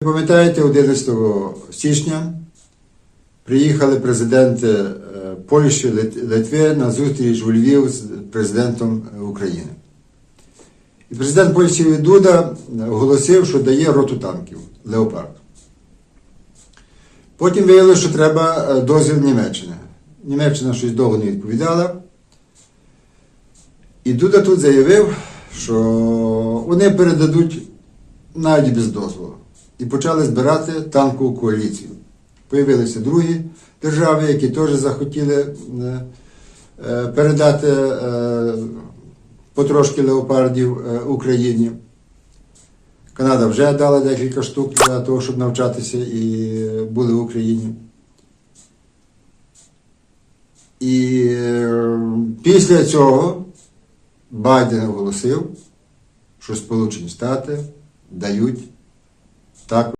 Ви пам'ятаєте, 11 січня приїхали президенти е, Польщі, Литви на зустріч у Львів з президентом України. І президент Польщі Дуда оголосив, що дає роту танків Леопард. Потім виявилося, що треба е, дозвіл Німеччини. Німеччина щось довго не відповідала. І Дуда тут заявив, що вони передадуть навіть без дозволу. І почали збирати танкову коаліцію. Появилися другі держави, які теж захотіли е, е, передати е, потрошки леопардів Україні. Канада вже дала декілька штук для того, щоб навчатися і були в Україні. І після цього Байден оголосив, що Сполучені Штати дають також.